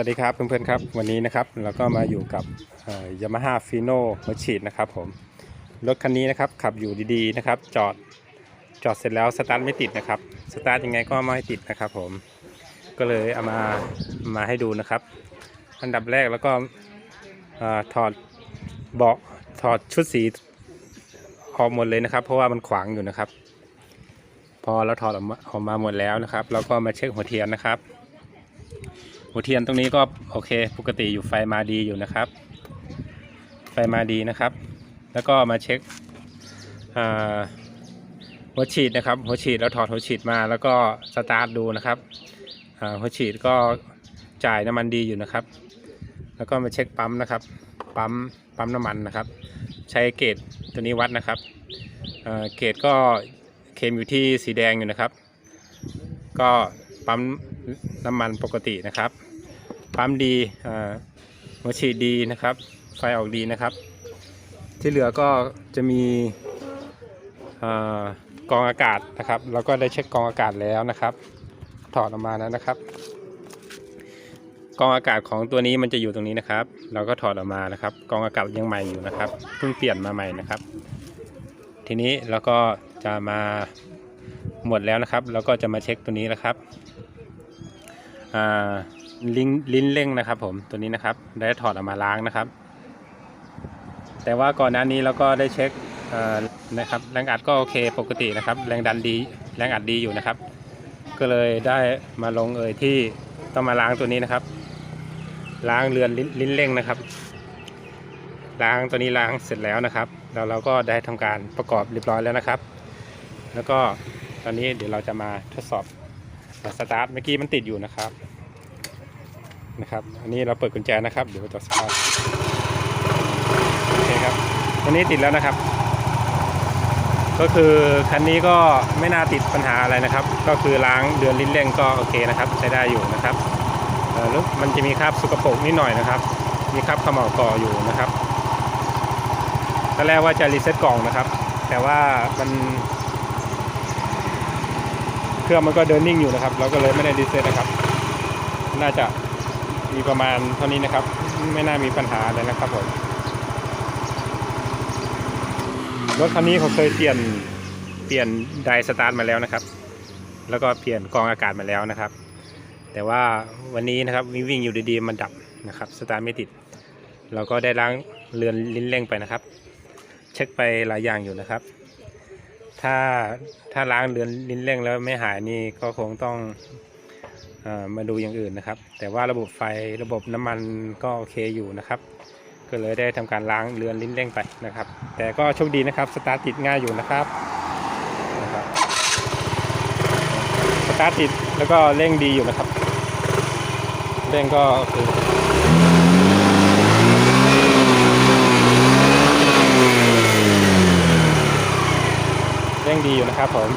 วัสดีครับเพื่อนๆครับวันนี้นะครับเราก็มาอยู่กับยามาฮ่าฟีโน่หัวฉีดนะครับผมรถคันนี้นะครับขับอยู่ดีๆนะครับ จอดจอดเสร็จแล้วสตาร์ทไม่ติดนะครับสตาร์ทยังไงก็ไม่ติดนะครับผมก็เลยเอามามาให้ดูนะครับ อันดับแรกแล้วก็ถอดเบาะถอดชุดสีออกหมดเลยนะครับ เพราะว่ามันขวางอยู่นะครับ พอเราถอดออกมาออกมาหมดแล้วนะครับ เราก็มาเช็คหัวเทียนนะครับ หัวเทียนตรงนี้ก็โอเค ปกติอยู่ไฟมาดีอยู่นะครับ ไฟมาดีนะครับ แล้วก็มาเช็คอ่าหัวฉีดนะครับ หัวฉีดเราถอดหัวฉีดมาแล้วก็สตาร์ทดูนะครับหัวฉีดก็จ่ายน้ำมันดีอยู่นะครับ แล้วก็มาเช็คปั๊มนะครับ ปั๊มปั๊มน้ำมันนะครับ ใช้เกจตัวนี้วัดนะครับเอ่อเกจก็เคมอยู่ที่สีแดงอยู่นะครับ ก็ปั๊ม น้ำมันปกตินะครับปั๊มดีอ่าหัวฉีดดีนะครับ ไฟออกดีนะครับ ที่เหลือก็จะมีอ่ากองอากาศนะครับเราก็ได้เช็คกองอากาศแล้วนะครับ ถอดออกมาแล้วนะครับ กองอากาศของตัวนี้มันจะอยู่ตรงนี้นะครับ เราก็ถอดออกมานะครับ กองอากาศยังใหม่อยู่นะครับเพิ่งเปลี่ยนมาใหม่นะครับ ทีนี้เราก็จะมาหมดแล้วนะครับ เราก็จะมาเช็คตัวนี้นะครับ ลิ้นลิ้นเร่งนะครับ ผมตัวนี้นะครับ ได้ถอดออกมาล้างนะครับ แต่ว่าก่อนหน้านี้เราก็ได้เช็คนะครับ แรงอัดก็โอเคปกตินะครับ แรงดันดี แรงอัดดีอยู่นะครับ ก็เลยได้มาลงเอ่ยที่ต้องมาล้างตัวนี้นะครับ ล้างเรือนลิ้นลิ้นเร่งนะครับ ล้างตัวนี้ล้างเสร็จแล้วนะครับ แล้วเราก็ได้ทำการประกอบเรียบร้อยแล้วนะครับ แล้วก็ตอนนี้เดี๋ยวเราจะมาทดสอบ สตาร์ทเมื่อกี้มันติดอยู่นะครับนะครับ อันนี้เราเปิดกุญแจนะครับ เดี๋ยวจะสตาร์ทโอเคครับตัวนี้ติดแล้วนะครับ ก็คือคันนี้ก็ไม่น่าติดปัญหาอะไรนะครับ ก็คือล้างเดือนลิ้นเร่งก็โอเคนะครับ ใช้ได้อยู่นะครับเออแล้วมันจะมีคราบสกปรกนิดหน่อยนะครับ มีคราบขม่าวก่ออยู่นะครับตอนแรกว่าจะรีเซ็ตกล่องนะครับ แต่ว่ามัน เครื่องมันก็เดินนิ่งอยู่นะครับ เราก็เลยไม่ได้ดีเซตนะครับ น่าจะมีประมาณเท่านี้นะครับ ไม่น่ามีปัญหาอะไรนะครับผมรถคันนี้เขาเคยเปลี่ยนเปลี่ยนไดสตาร์ทมาแล้วนะครับ แล้วก็เปลี่ยนกองอากาศมาแล้วนะครับ แต่ว่าวันนี้นะครับวิ่งวิ่งอยู่ดีๆมันดับนะครับสตาร์ทไม่ติด เราก็ได้ล้างเรือนลิ้นเร่งไปนะครับ เช็คไปหลายอย่างอยู่นะครับ ถ้าถ้าล้างเรือนลิ้นเร่งแล้วไม่หายนี่ก็คงต้องอมาดูอย่างอื่นนะครับ แต่ว่าระบบไฟระบบน้ำมันก็โอเคอยู่นะครับ ก็เลยได้ทำการล้างเรือนลิ้นเร่งไปนะครับ แต่ก็โชคดีนะครับสตาร์ทติดง่ายอยู่นะครับนะครับสตาร์ทติดแล้วก็เร่งดีอยู่นะครับ เร่งก็คเร่งดีอยู่ นะครับผม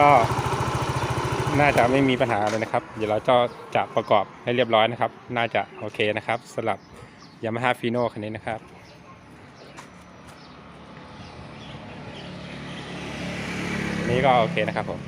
ก็น่าจะไม่มีปัญหาเลยนะครับ เดี๋ยวเราก็จะประกอบให้เรียบร้อยนะครับ น่าจะโอเคนะครับสำหรับยามาฮ่าฟีโน่คันนี้นะครับอันนี้ก็โอเคนะครับผม